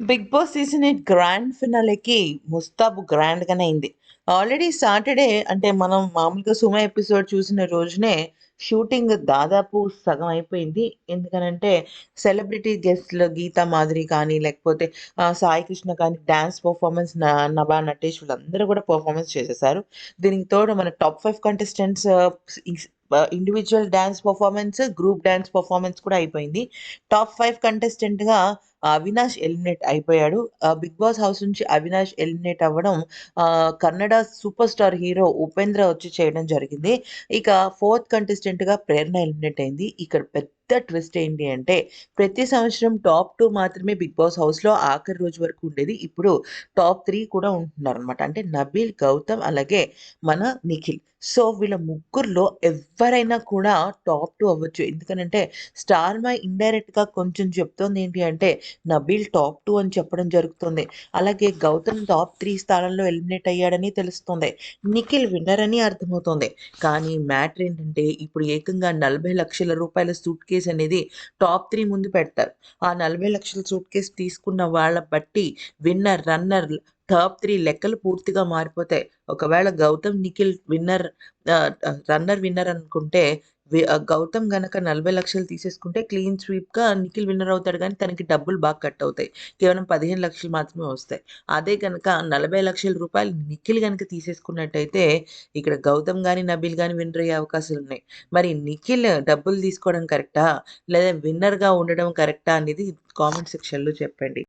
Bigg Boss season eight grand ఫినాలేకి ముస్తాబు గ్రాండ్‌గానే అయింది. ఆల్రెడీ సాటర్‌డే అంటే మనం మామూలుగా 'సుమ' ఎపిసోడ్ చూసిన రోజునే షూటింగ్ దాదాపు సగం అయిపోయింది. ఎందుకనంటే సెలబ్రిటీ గెస్ట్‌లు గీతా మాధురి కానీ, లేకపోతే సాయి కృష్ణ కానీ డాన్స్ పర్ఫార్మెన్స్ నభా నటేష్ వీళ్ళందరూ కూడా పర్ఫార్మెన్స్ చేసేసారు. దీనికి తోడు మన top five contestants individual dance performance dance group dance performance కూడా అయిపోయింది. టాప్ ఫైవ్ కంటెస్టెంట్‌గా అవినాష్ ఎలిమినేట్ అయిపోయాడు. 'బిగ్ బాస్' హౌస్ నుంచి అవినాష్ ఎలిమినేట్ అవ్వడం Kannada super star hero Upendra వచ్చి చేయడం జరిగింది. ఇక ఫోర్త్ కంటెస్టెంట్‌గా ప్రేరణ ఎలిమినేట్ అయింది. ఇక్కడ పెద్ద పెద్ద ట్విస్ట్ ఏంటి అంటే ప్రతి సంవత్సరం టాప్ టూ మాత్రమే 'బిగ్ బాస్' హౌస్‌లో ఆఖరి రోజు వరకు ఉండేది. ఇప్పుడు టాప్ త్రీ కూడా ఉంటున్నారు అనమాట అంటే నబీల్, గౌతమ్ అలాగే మన నిఖిల్. సో వీళ్ళ ముగ్గురులో ఎవరైనా కూడా టాప్ టూ అవ్వచ్చు. ఎందుకనంటే స్టార్మా ఇండైరెక్ట్‌గా కొంచెం చెప్తోంది ఏంటి అంటే నబీల్ టాప్ టూ అని చెప్పడం జరుగుతుంది. అలాగే గౌతమ్ టాప్ త్రీ స్థానంలో ఎలిమినేట్ అయ్యాడని తెలుస్తుంది. నిఖిల్ విన్నర్ అని అర్థమవుతుంది కానీ మ్యాటర్ ఏంటంటే ఇప్పుడు ఏకంగా నలభై లక్షల రూపాయల కేస్ అనేది టాప్ త్రీ ముందు పెడతారు. ఆ నలభై లక్షల సూట్ కేసు తీసుకున్న వాళ్ళ బట్టి విన్నర్, రన్నర్, టాప్ త్రీ లెక్కలు పూర్తిగా మారిపోతాయి. ఒకవేళ Gautam, Nikhil winner runner winner అనుకుంటే గౌతమ్ గనక నలభై లక్షలు తీసేసుకుంటే క్లీన్ స్వీప్‌గా నిఖిల్ విన్నర్ అవుతాడు కానీ తనకి డబ్బులు బాగా కట్ అవుతాయి. కేవలం పదిహేను లక్షలు మాత్రమే వస్తాయి. అదే గనక 40,00,000 రూపాయలు నిఖిల్ గనక తీసేసుకున్నట్టయితే ఇక్కడ గౌతమ్ కానీ నబీల్ కానీ విన్నర్ అయ్యే అవకాశాలు ఉన్నాయి మరి నిఖిల్ డబ్బులు తీసుకోవడం కరెక్టా? లేదా విన్నర్‌గా ఉండడం కరెక్టా? అనేది కామెంట్ సెక్షన్‌లో చెప్పండి.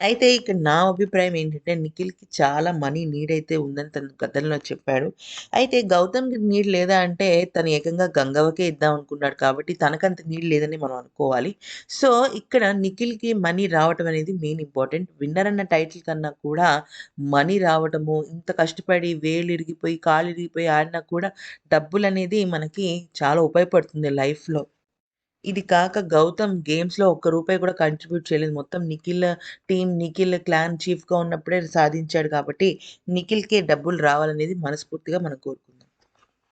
అయితే ఇక్కడ నా అభిప్రాయం ఏంటంటే నిఖిల్‌కి చాలా మనీ నీడ్ అయితే ఉందని తను గతంలో చెప్పాడు. అయితే గౌతమ్‌కి నీడ్ లేదా అంటే తను ఏకంగా గంగవ్వకే ఇద్దాం అనుకున్నాడు కాబట్టి తనకంత నీడ్ లేదని మనం అనుకోవాలి. సో ఇక్కడ నిఖిల్‌కి మనీ రావటం అనేది మెయిన్ ఇంపార్టెంట్. విన్నర్ అన్న టైటిల్ కన్నా కూడా మనీ రావటము, ఇంత కష్టపడి వేలు ఇరిగిపోయి, కాలు ఇరిగిపోయి ఆడినా కూడా డబ్బులు అనేది మనకి చాలా ఉపయోగపడుతుంది లైఫ్‌లో. ఇది కాక గౌతమ్ గేమ్స్‌లో ఒక్క రూపాయి కూడా కంట్రిబ్యూట్ చేయలేదు. మొత్తం నిఖిల్ టీమ్, నిఖిల్ క్లాన్ చీఫ్‌గా ఉన్నప్పుడే సాధించాడు కాబట్టి నిఖిల్‌కే డబ్బులు రావాలనేది మనస్ఫూర్తిగా మనం కోరుకుందాం.